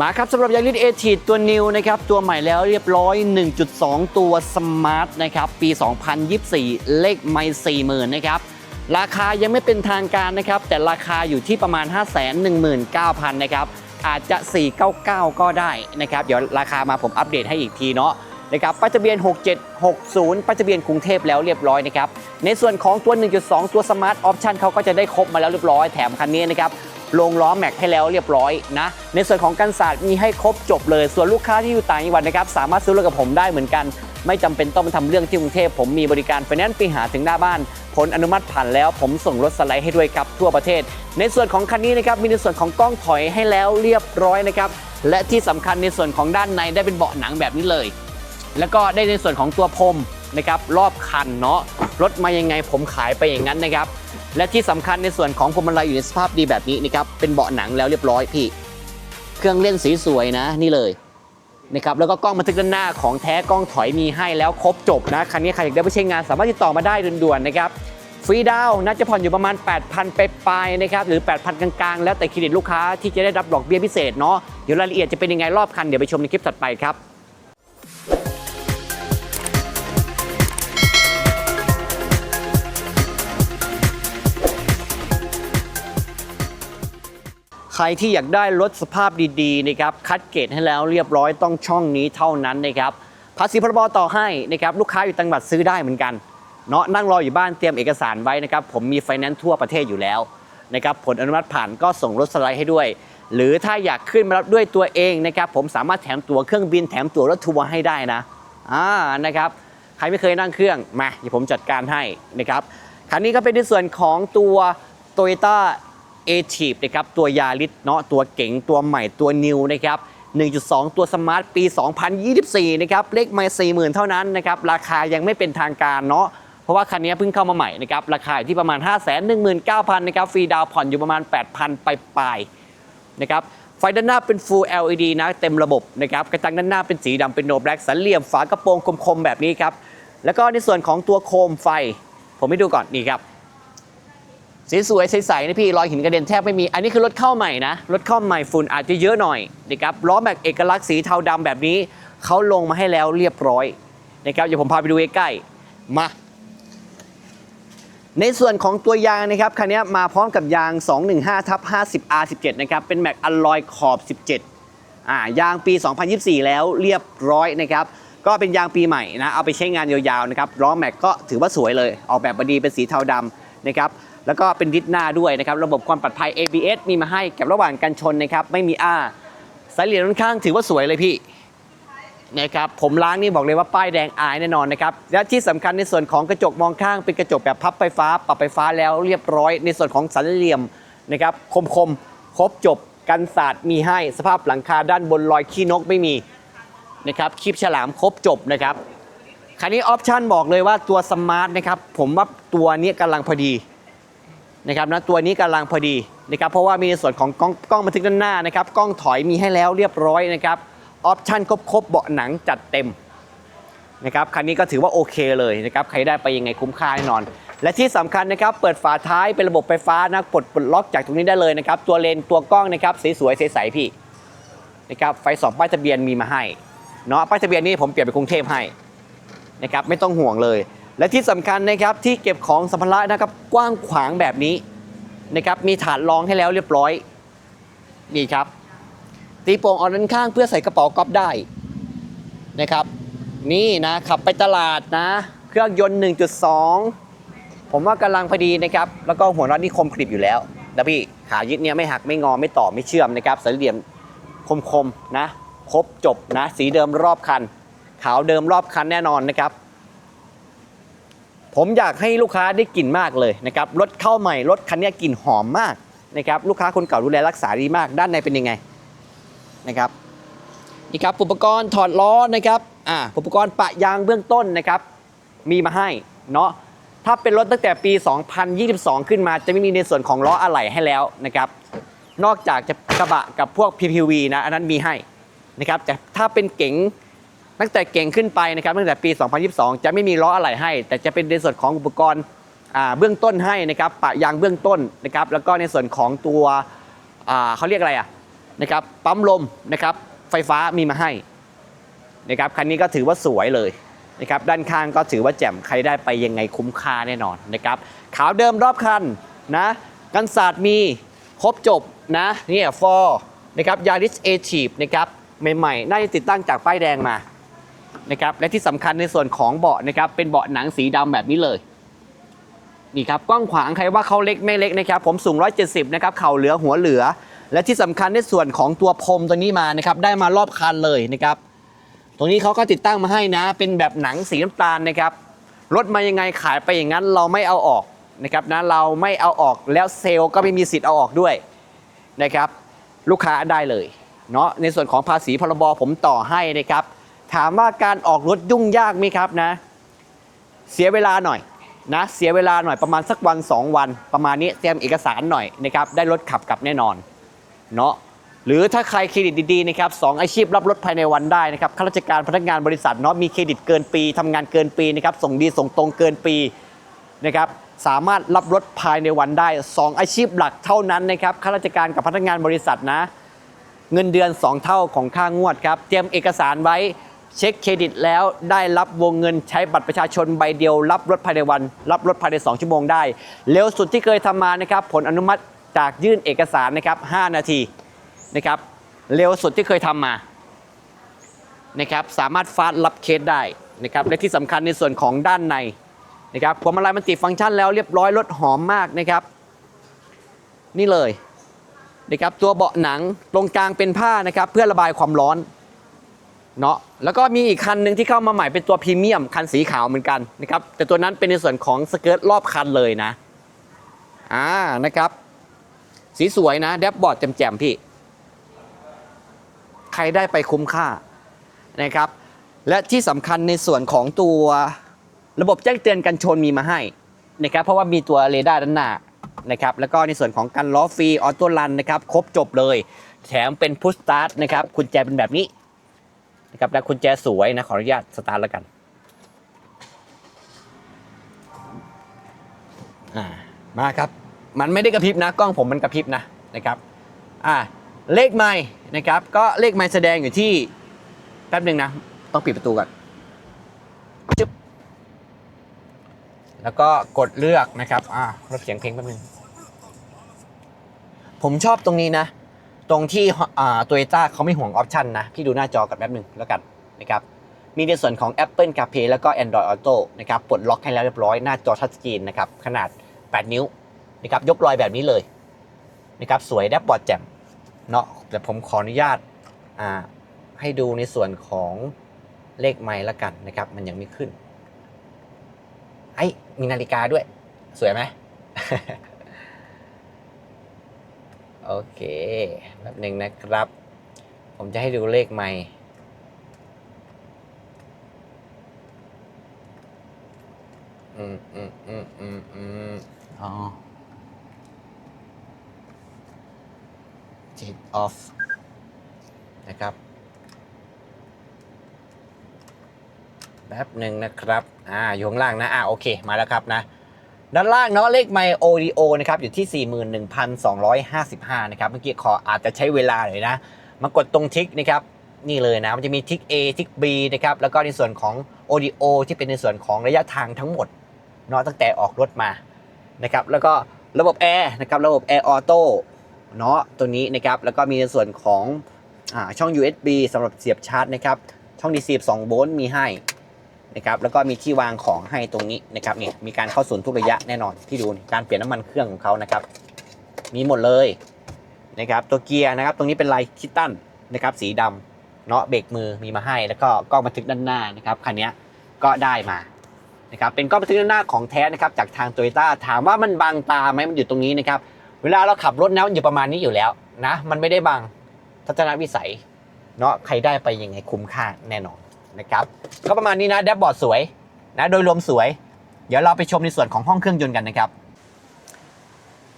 มาครับสำหรับยางลิตเอทีตัวนิวนะครับตัวใหม่แล้วเรียบร้อย 1.2 ตัวสมาร์ทนะครับปี 2024 เลขไม่40,000นะครับราคายังไม่เป็นทางการนะครับ แต่ราคาอยู่ที่ประมาณ 519,000นะครับอาจจะ 499 ก็ได้นะครับ เดี๋ยวราคามาผมอัปเดตให้อีกทีเนาะนะครับป้ายทะเบียน 6760ป้ายทะเบียนกรุงเทพแล้วเรียบร้อยนะครับ ในส่วนของตัว 1.2 ตัวสมาร์ทออปชันเขาก็จะได้ครบมาแล้วเรียบร้อย แถมคันนี้นะครับ ลงล้อแม็กให้แล้วเรียบร้อยนะ ในส่วนของกันศาสตร์มีให้ครบจบเลย ส่วนลูกค้าที่อยู่ต่างจังหวัดนะครับสามารถซื้อรถกับผมได้เหมือนกัน ไม่จำเป็นต้องมาทำเรื่องที่กรุงเทพผมมีบริการไฟแนนซ์ไปหาถึงหน้าบ้านผลอนุมัติผ่านแล้วผมส่งรถสไลด์ให้ด้วยครับทั่วประเทศ ในส่วนของคันนี้นะครับมีในส่วนของกล้องถอยให้แล้วเรียบร้อยนะครับและที่สำคัญในส่วนของด้านในได้เป็นเบาะหนังแบบนี้เลย แล้วก็ได้ในส่วนของตัวพรมนะครับรอบคันเนาะรถมายังไงผมขายไปอย่างนั้นนะครับ และที่สำคัญในส่วนของพวงมาลัยอยู่ในสภาพดีแบบนี้นะครับเป็นเบาะหนังแล้วเรียบร้อยพี่ เครื่องเล่นสีสวยนะนี่เลยนะครับแล้วก็กล้องบันทึกด้านหน้าของแท้กล้องถอยมีให้แล้วครบจบนะคันนี้ใครอยากได้ไปใช้งานสามารถติดต่อมาได้ด่วนๆนะครับฟรีดาวน์น่าจะผ่อนอยู่ประมาณ 8,000 ไปปลายนะครับหรือ 8,000 กลางๆ แล้วแต่เครดิตลูกค้าที่จะได้รับดอกเบี้ยพิเศษเนาะเดี๋ยวรายละเอียดจะเป็นยังไงรอบคันเดี๋ยวไปชมในคลิปถัดไปครับ ใครที่อยากได้รถสภาพดีๆนะครับคัดเกรดให้แล้วเรียบร้อยต้องช่องนี้เท่านั้นนะครับภาษีพรบต่อให้นะครับลูกค้าอยู่ต่างจังหวัดซื้อได้เหมือนกันเนาะนั่งรออยู่บ้านเตรียมเอกสารไว้นะครับผมมีไฟแนนซ์ทั่วประเทศอยู่แล้วนะครับผลอนุมัติผ่านก็ส่งรถสไลด์ให้ด้วย หรือถ้าอยากขึ้นมารับด้วยตัวเองนะครับผมสามารถแถมตั๋วเครื่องบินแถมตั๋วรถทัวร์ให้ได้นะอ่านะครับใครไม่เคยนั่งเครื่องมาเดี๋ยวผมจัดการให้นะครับคันนี้ก็เป็นในส่วนของตัว Toyota เอทีฟนะครับตัวยาริสเนาะตัวเก๋งตัวใหม่ตัวนิวนะครับ1.2 ตัวสมาร์ทปี 2024 นะครับเลขไม่40,000 เท่านั้นนะครับราคายังไม่เป็นทางการเนาะเพราะว่าคันนี้เพิ่งเข้ามาใหม่นะครับราคาอยู่ที่ประมาณ 519,000นะครับฟรีดาวผ่อนอยู่ประมาณ 8,000ไปลายๆนะครับไฟด้านหน้าเป็น Full LED นะเต็มระบบนะครับกระจังด้านหน้าเป็นสีดำเป็นโนแบล็กสันเหลี่ยมฝากระโปรงคมๆแบบนี้ครับแล้วก็ในส่วนของตัวโคมไฟ ผมให้ดูก่อนนี่ครับ สีสวยใสๆนะพี่รอยหินกระเด็นแทบไม่มี อันนี้คือรถเข้าใหม่นะ รถเข้าใหม่ฝุ่นอาจจะเยอะหน่อยนะครับล้อแม็กเอกลักษณ์สีเทาดำแบบนี้เขาลงมาให้แล้วเรียบร้อยนะครับเดี๋ยวผมพาไปดูใกล้ๆมาในส่วนของตัวยางนะครับคันนี้มาพร้อมกับยาง 215ทับ50 R17 นะครับเป็นแม็กอลลอยขอบ 17อ่ายางปี 2024 แล้วเรียบร้อยนะครับก็เป็นยางปีใหม่นะเอาไปใช้งานยาวๆนะครับล้อแม็กก็ถือว่าสวยเลย ออกแบบมาดีเป็นสีเทาดำนะครับ แล้วก็เป็นดิสหน้าด้วยนะครับระบบความปลอดภัย ABS มีมาให้กับระหว่างกันชนนะครับไม่มีอ้าสายเหลี่ยมด้านข้างถือว่าสวยเลยพี่นะครับผมล้างนี่บอกเลยว่าป้ายแดงอายแน่นอนนะครับและที่สำคัญในส่วนของกระจกมองข้างเป็นกระจกแบบพับไฟฟ้า ปรับไฟฟ้าแล้วเรียบร้อย ในส่วนของสันเหลี่ยมนะครับคมคมครบจบกันศาสตร์มีให้สภาพหลังคาด้านบนรอยขี้นกไม่มีนะครับคลิปฉลามครบจบนะครับคันนี้ออปชั่นบอกเลยว่าตัวสมาร์ทนะครับผมว่าตัวนี้กำลังพอดี นะครับนะตัวนี้กำลังพอดีนะครับเพราะว่ามีในส่วนของกล้องกล้องบันทึกด้านหน้านะครับกล้องถอยมีให้แล้วเรียบร้อยนะครับออปชั่นครบๆเบาะหนังจัดเต็มนะครับคันนี้ก็ถือว่าโอเคเลยนะครับใครได้ไปยังไงคุ้มค่าแน่นอน และที่สำคัญนะครับเปิดฝาท้ายเป็นระบบไฟฟ้านะปลดปลดล็อกจากตรงนี้ได้เลยนะครับตัวเลนตัวกล้องนะครับสวยๆใสๆพี่นะครับไฟสองป้ายทะเบียนมีมาให้เนาะป้ายทะเบียนนี้ผมเปลี่ยนเป็นกรุงเทพให้นะครับไม่ต้องห่วงเลย และที่สำคัญนะครับที่เก็บของสัมภาระนะครับกว้างขวางแบบนี้นะครับมีถาดรองให้แล้วเรียบร้อยนี่ครับ ตีโป่งออกด้านข้างเพื่อใส่กระเป๋าก๊อฟได้นะครับ นี่นะขับไปตลาดนะ เครื่องยนต์ 1.2 ผมว่ากำลังพอดีนะครับ แล้วก็หัวน็อตนี่คมกริบอยู่แล้วนะพี่ขายึดเนี่ยไม่หักไม่งอไม่ต่อไม่เชื่อมนะครับสันเหลี่ยมคมๆนะ ครบจบนะ สีเดิมรอบคัน ขาวเดิมรอบคันแน่นอนนะครับ ผมอยากให้ลูกค้าได้กลิ่นมากเลยนะครับรถเข้าใหม่รถคันนี้กลิ่นหอมมากนะครับลูกค้าคนเก่าดูแลรักษาดีมาก ด้านในเป็นยังไงนะครับนี่ครับอุปกรณ์ถอดล้อนะครับอ่าอุปกรณ์ปะยางเบื้องต้นนะครับ มีมาให้เนาะถ้าเป็นรถตั้งแต่ปี 2022 ขึ้นมา จะไม่มีในส่วนของล้ออะไหล่ให้แล้วนะครับนอกจากจะกระบะกับพวก PPV นะอันนั้นมีให้นะครับแต่ถ้าเป็นเก๋ง ตั้งแต่เก่งขึ้นไปนะครับตั้งแต่ปี 2022 จะไม่มีล้ออะไหล่ให้ แต่จะเป็นในส่วนของอุปกรณ์เบื้องต้นให้นะครับปะยางเบื้องต้นนะครับแล้วก็ในส่วนของตัวเขาเรียกอะไรอะนะครับปั๊มลมนะครับไฟฟ้ามีมาให้นะครับคันนี้ก็ถือว่าสวยเลยนะครับด้านข้างก็ถือว่าแจ่มใครได้ไปยังไงคุ้มค่าแน่นอนนะครับขาวเดิมรอบคันนะกันศาสตร์มีครบจบนะนี่ฟอร์นะครับยาริสเอทีฟนะครับใหม่ๆ น่าจะติดตั้งจากป้ายแดงมา นะครับและที่สำคัญในส่วนของเบาะนะครับเป็นเบาะหนังสีดำแบบนี้เลยนี่ครับกว้างขวางใครว่าเขาเล็กไม่เล็กนะครับผมสูง 170 นะครับเข่าเหลือหัวเหลือ และที่สำคัญในส่วนของตัวพรมตัวนี้มานะครับได้มารอบคันเลยนะครับตรงนี้เขาก็ติดตั้งมาให้นะ เป็นแบบหนังสีน้ำตาลนะครับรถมายังไงขายไปอย่างนั้นเราไม่เอาออกนะครับนะเราไม่เอาออกแล้วเซลล์ก็ไม่มีสิทธิ์เอาออกด้วยนะครับลูกค้าได้เลยเนาะในส่วนของภาษีพรบผมต่อให้นะครับ ถามว่าการออกรถยุ่งยากไหมครับนะ เสียเวลาหน่อยนะ เสียเวลาหน่อยประมาณสักวัน 2 วัน ประมาณนี้เตรียมเอกสารหน่อยนะครับได้รถขับกลับแน่นอนเนาะหรือถ้าใครเครดิตดีๆนะครับสองอาชีพรับรถภายในวันได้นะครับข้าราชการพนักงานบริษัทเนาะมีเครดิตเกินปีทำงานเกินปีนะครับส่งดีส่งตรงเกินปีนะครับสามารถรับรถภายในวันได้ 2 อาชีพหลักเท่านั้นนะครับข้าราชการกับพนักงานบริษัทนะ เงินเดือน 2 เท่าของค่างวดครับเตรียมเอกสารไว้ เช็คเครดิตแล้วได้รับวงเงินใช้บัตรประชาชนใบเดียว รับรถภายในวัน รับรถภายใน 2 ชั่วโมงได้ เร็วสุดที่เคยทำมานะครับผลอนุมัติจากยื่นเอกสารนะครับ5นาทีนะครับเร็วสุดที่เคยทำมานะครับสามารถฟาดรับเคสได้นะครับและที่สำคัญในส่วนของด้านในนะครับพวงมาลัยมันติดฟังก์ชันแล้วเรียบร้อยรถหอมมากนะครับ นี่เลยนะครับตัวเบาะหนังตรงกลางเป็นผ้านะครับเพื่อระบายความร้อนเนาะ แล้วก็มีอีกคันหนึ่งที่เข้ามาใหม่เป็นตัวพรีเมียมคันสีขาวเหมือนกันนะครับแต่ตัวนั้นเป็นในส่วนของสเกิร์ตรอบคันเลยนะอ่านะครับ สีสวยนะแดบบอร์ดแจ่มๆพี่ ใครได้ไปคุ้มค่านะครับ และที่สำคัญในส่วนของตัวระบบแจ้งเตือนกันชนมีมาให้นะครับ เพราะว่ามีตัวเรดาร์ด้านหน้านะครับ แล้วก็ในส่วนของการล้อฟรีออโต้รันนะครับ ครบจบเลย แถมเป็นพุชสตาร์ทนะครับกุญแจเป็นแบบนี้ นะครับและกุญแจสวยนะขออนุญาตสตาร์ทแล้วกันอ่ามาครับ มันไม่ได้กระพริบนะ กล้องผมมันกระพริบนะนะครับอ่าเลขไม้นะครับ ก็เลขไม้แสดงอยู่ที่แป๊บหนึ่งนะ ต้องปิดประตูก่อนจึ๊บแล้วก็กดเลือกนะครับอ่าลดเสียงเพลงแป๊บนึง ผมชอบตรงนี้นะ ตรงที่อ่าโตโยต้าเขาไม่ห่วงออปชันนะ พี่ดูหน้าจอกันแป๊บหนึ่งแล้วกันนะครับมีในส่วนของ Apple CarPlay แล้วก็ Android Auto นะครับปลดล็อกให้แล้วเรียบร้อยหน้าจอทัชสกรีนนะครับขนาด 8 นิ้วนะครับยกลอยแบบนี้เลยนะครับสวยแดบบอร์ดแจ่มเนาะแต่ผมขออนุญาตอ่าให้ดูในส่วนของเลขไมล์ละกันนะครับ มันยังไม่ขึ้นไอ้มีนาฬิกาด้วย สวยไหม โอเคแบบหนึ่งนะครับ ผมจะให้ดูเลขใหม่ อืมอืมอืมอืมอืมอ๋อ j off นะครับแป๊บหนึ่งนะครับ อ่าอยู่ข้างล่างนะ อ่าโอเค มาแล้วครับนะ ด้านล่างเนาะเลขไมโอดีโอนะครับอยู่ที่ 41,255 นะครับ เมื่อกี้ขออาจจะใช้เวลาหน่อยนะ มากดตรงทิกนะครับ นี่เลยนะ มันจะมีทิก A ทิก B นะครับ แล้วก็ในส่วนของ ODO ที่เป็นในส่วนของระยะทางทั้งหมดเนาะตั้งแต่ออกรถมานะครับ แล้วก็ระบบแอร์นะครับ ระบบแอร์ออโต้เนาะตัวนี้นะครับ แล้วก็มีในส่วนของอช่อง USB สำหรับเสียบชาร์จนะครับ ช่อง DC 2โวลต์มีให้ นะครับแล้วก็มีที่วางของให้ตรงนี้นะครับนี่มีการเข้าศูนย์ทุกระยะแน่นอนที่ดูการเปลี่ยนน้ำมันเครื่องของเขานะครับ มีหมดเลยนะครับตัวเกียร์นะครับ ตรงนี้เป็นลายคิตตันนะครับสีดำเนาะเบรกมือมีมาให้ แล้วก็กล้องบันทึกด้านหน้านะครับคันนี้ก็ได้มานะครับเป็นกล้องบันทึกด้านหน้าของแท้นะครับจากทางโตโยต้าถามว่ามันบังตาไหมมันอยู่ตรงนี้นะครับเวลาเราขับรถนะมันอยู่ประมาณนี้อยู่แล้วนะมันไม่ได้บังทัศนวิสัยเนาะใครได้ไปยังไงคุ้มค่าแน่นอน นะครับ ก็ประมาณนี้นะแดชบอร์ดสวยนะโดยรวมสวย เดี๋ยวเราไปชมในส่วนของห้องเครื่องยนต์กันนะครับ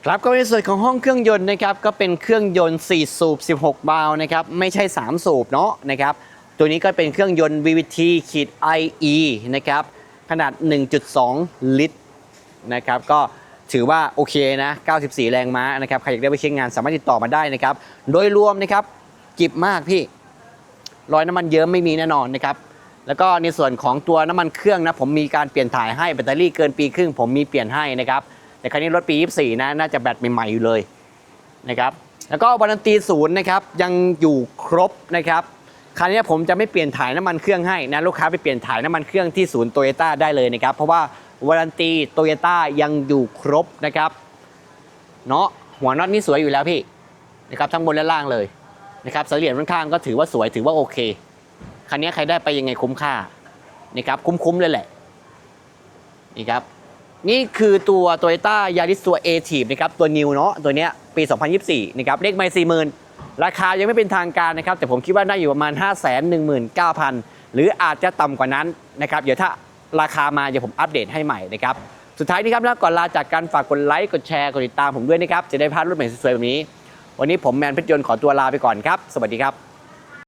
ครับก็ในส่วนของห้องเครื่องยนต์นะครับก็เป็นเครื่องยนต์ 4 สูบ 16 บาล์วนะครับไม่ใช่ 3 สูบเนาะนะครับตัวนี้ก็เป็นเครื่องยนต์ VVT ขีด IE นะครับขนาด 1.2 ลิตรนะครับก็ถือว่าโอเคนะ 94 แรงม้านะครับใครอยากได้ไปใช้งานสามารถติดต่อมาได้นะครับ โดยรวมนะครับกิบมากพี่ รอยน้ำมันเยิ้มไม่มีแน่นอนนะครับ แล้วก็ในส่วนของตัวน้ำมันเครื่องนะผมมีการเปลี่ยนถ่ายให้แบตเตอรี่เกินปีครึ่งผมมีเปลี่ยนให้นะครับแต่ครั้นี้รถปี 24 นะน่าจะแบตใหม่ๆอยู่เลยนะครับแล้วก็วารันตีศูนย์นะครับยังอยู่ครบนะครับคราวนี้ผมจะไม่เปลี่ยนถ่ายน้ำมันเครื่องให้นะลูกค้าไปเปลี่ยนถ่ายน้ำมันเครื่องที่ศูนย์โตโยต้าได้เลยนะครับเพราะว่าวารันตีโตโยต้ายังอยู่ครบนะครับเนาะหัวน็อตนี่สวยอยู่แล้วพี่นะครับทั้งบนและล่างเลยนะครับเสลี่ยนข้างๆก็ถือว่าสวยถือว่าโอเค คันนี้ใครได้ไปยังไงคุ้มค่านะครับคุ้มๆเลยแหละนี่ครับนี่คือตัว Toyota Yaris ตัว a t i v นะครับตัว New เนาะตัวเนี้ยปี 2024นะครับเลขไม่40,000ราคายังไม่เป็นทางการนะครับ แต่ผมคิดว่าน่าอยู่ประมาณ 5 1 9 0 0 0 หรืออาจจะต่ำกว่านั้นนะครับ เดี๋ยวถ้าราคามาเดี๋ยวผมอัปเดตให้ใหม่นะครับ สุดท้ายนี้ครับแล้วก่อนลาจากการฝากกดไลค์กดแชร์กดติดตามผมด้วยนะครับ จะได้พลาดรุ่นใหม่สวยๆแบบนี้ วันนี้ผมแมนเพชรยนต์ขอตัวลาไปก่อนครับ สวัสดีครับ